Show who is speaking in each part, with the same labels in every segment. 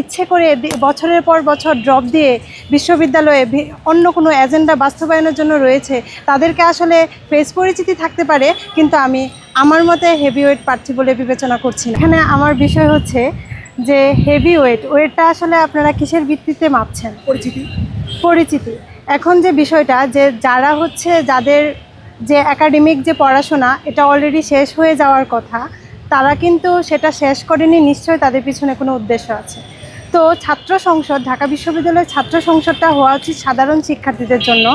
Speaker 1: ইচ্ছে করে বছরের পর বছর ড্রপ দিয়ে বিশ্ববিদ্যালয়ে অন্য কোনো এজেন্ডা বাস্তবায়নের জন্য রয়েছে তাদেরকে আসলে ফেস পরিচিতি থাকতে পারে কিন্তু আমি আমার মতে হেভি ওয়েট প্রার্থী বলে বিবেচনা করছি এখানে আমার বিষয় হচ্ছে যে হেভি ওয়েট ওয়েটটা আসলে আপনারা কিসের ভিত্তিতে মাপছেন?
Speaker 2: পরিচিতি।
Speaker 1: পরিচিতি। এখন যে বিষয়টা যে যারা হচ্ছে যাদের যে একাডেমিক যে পড়াশোনা এটা অলরেডি শেষ হয়ে যাওয়ার কথা তারা কিন্তু সেটা শেষ করেনি নিশ্চয়ই তাদের পিছনে কোনো উদ্দেশ্য আছে। তো ছাত্র সংসদ, ঢাকা বিশ্ববিদ্যালয়ের ছাত্র সংসদটা হওয়া উচিত সাধারণ শিক্ষার্থীদের জন্য।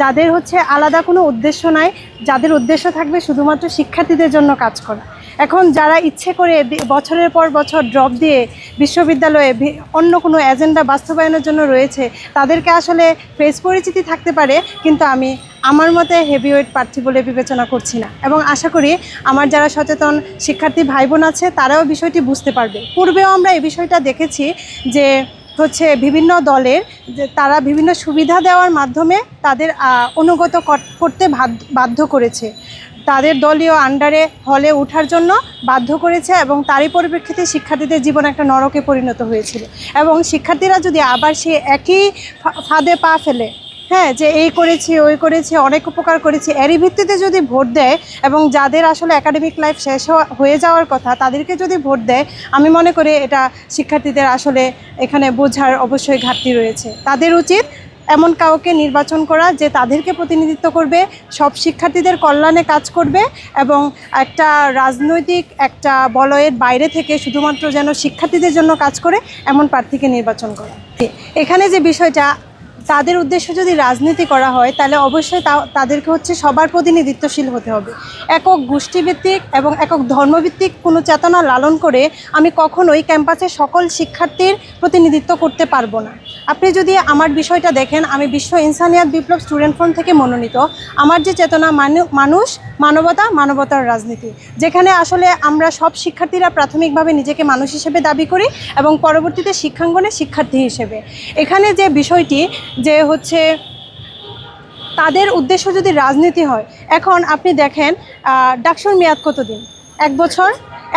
Speaker 1: যাদের হচ্ছে আলাদা কোনো উদ্দেশ্য নাই, যাদের উদ্দেশ্য থাকবে শুধুমাত্র শিক্ষার্থীদের জন্য কাজ করা। এখন যারা ইচ্ছে করে বছরের পর বছর ড্রপ দিয়ে বিশ্ববিদ্যালয়ে অন্য কোনো এজেন্ডা বাস্তবায়নের জন্য রয়েছে, তাদেরকে আসলে ফেস পরিচিতি থাকতে পারে, কিন্তু আমি আমার মতে হেভিওয়েট প্রার্থী বলে বিবেচনা করছি না। এবং আশা করি আমার যারা সচেতন শিক্ষার্থী ভাই বোন আছে, তারাও বিষয়টি বুঝতে পারবে। পূর্বেও আমরা এই বিষয়টা দেখেছি যে হচ্ছে বিভিন্ন দলের তারা বিভিন্ন সুবিধা দেওয়ার মাধ্যমে তাদের অনুগত করতে বাধ্য করেছে। তাদের দলীয় আন্ডারে হলে ওঠার জন্য বাধ্য করেছে এবং তারই পরিপ্রেক্ষিতে শিক্ষার্থীদের জীবন একটা নরকে পরিণত হয়েছিল। এবং শিক্ষার্থীরা যদি আবার সে একই ফাঁদে পা ফেলে হ্যাঁ যে এই করেছি, ওই করেছি, অনেক উপকার করেছি, এরই ভিত্তিতে যদি ভোট দেয় এবং যাদের আসলে একাডেমিক লাইফ শেষ হয়ে যাওয়ার কথা, তাদেরকে যদি ভোট দেয়, আমি মনে করি এটা শিক্ষার্থীদের আসলে এখানে বোঝার অবশ্যই ঘাটতি রয়েছে। তাদের উচিত এমন কাউকে নির্বাচন করা যে তাদেরকে প্রতিনিধিত্ব করবে, সব শিক্ষার্থীদের কল্যাণে কাজ করবে এবং একটা রাজনৈতিক, একটা বলয়ের বাইরে থেকে শুধুমাত্র যেন শিক্ষার্থীদের জন্য কাজ করে এমন প্রার্থীকে নির্বাচন করা। এখানে যে বিষয়টা তাদের উদ্দেশ্য যদি রাজনীতি করা হয়, তাহলে অবশ্যই তা, তাদেরকে হচ্ছে সবার প্রতিনিধিত্বশীল হতে হবে। একক গোষ্ঠীভিত্তিক এবং একক ধর্মভিত্তিক কোনো চেতনা লালন করে আমি কখনোই ক্যাম্পাসে সকল শিক্ষার্থীর প্রতিনিধিত্ব করতে পারব না। আপনি যদি আমার বিষয়টা দেখেন, আমি বিশ্ব ইনসানিয়াত বিপ্লব স্টুডেন্ট ফ্রন্ট থেকে মনোনীত। আমার যে চেতনা মানু- মানুষ, মানবতা, মানবতার রাজনীতি। যেখানে আসলে আমরা সব শিক্ষার্থীরা প্রাথমিকভাবে নিজেকে মানুষ হিসেবে দাবি করি এবং পরবর্তীতে শিক্ষাঙ্গনে শিক্ষার্থী হিসেবে। এখানে যে বিষয়টি যে হচ্ছে তাদের উদ্দেশ্য যদি রাজনীতি হয়, এখন আপনি দেখেন ডাকসুর মেয়াদ কতদিন? এক বছর?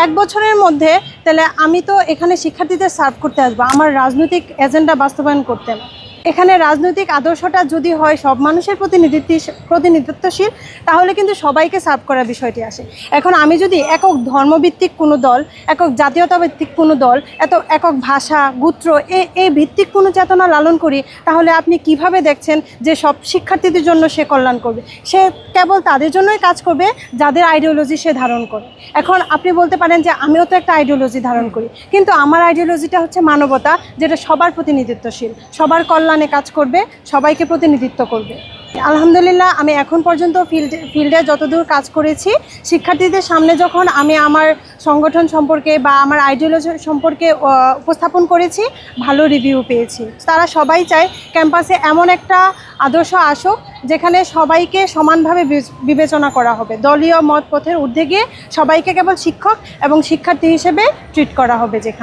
Speaker 1: এক বছরের মধ্যে তাহলে আমি তো এখানে শিক্ষার্থীদের সার্ভ করতে আসব, আমার রাজনৈতিক এজেন্ডা বাস্তবায়ন করতে। না এখানে রাজনৈতিক আদর্শটা যদি হয় সব মানুষের প্রতিনিধিত্ব প্রতিনিধিত্বশীল, তাহলে কিন্তু সবাইকে সার্ভ করার বিষয়টি আসে। এখন আমি যদি একক ধর্মভিত্তিক কোনো দল, একক জাতীয়তা ভিত্তিক কোনো দল, এত একক ভাষা, গোত্র, এ এই ভিত্তিক কোনো চেতনা লালন করি, তাহলে আপনি কীভাবে দেখছেন যে সব শিক্ষার্থীদের জন্য সে কল্যাণ করবে? সে কেবল তাদের জন্যই কাজ করবে, যাদের আইডিওলজি সে ধারণ করে। এখন আপনি বলতে পারেন যে আমিও তো একটা আইডিওলজি ধারণ করি, কিন্তু আমার আইডিওলজিটা হচ্ছে মানবতা, যেটা সবার প্রতিনিধিত্বশীল সবার কল্যাণে কাজ করবে, সবাইকে প্রতিনিধিত্ব করবে। আলহামদুলিল্লাহ, আমি এখন পর্যন্ত ফিল্ডে ফিল্ডে যতদূর কাজ করেছি, শিক্ষার্থীদের সামনে যখন আমি আমার সংগঠন সম্পর্কে বা আমার আইডিওলজি সম্পর্কে উপস্থাপন করেছি, ভালো রিভিউ পেয়েছি। তারা সবাই চায় ক্যাম্পাসে এমন একটা আদর্শ আসুক, যেখানে সবাইকে সমানভাবে বিচ- বিবেচনা করা হবে। দলীয় মত পথের ঊর্ধ্বে গিয়ে সবাইকে কেবল শিক্ষক এবং শিক্ষার্থী হিসেবে ট্রিট করা হবে যেখানে।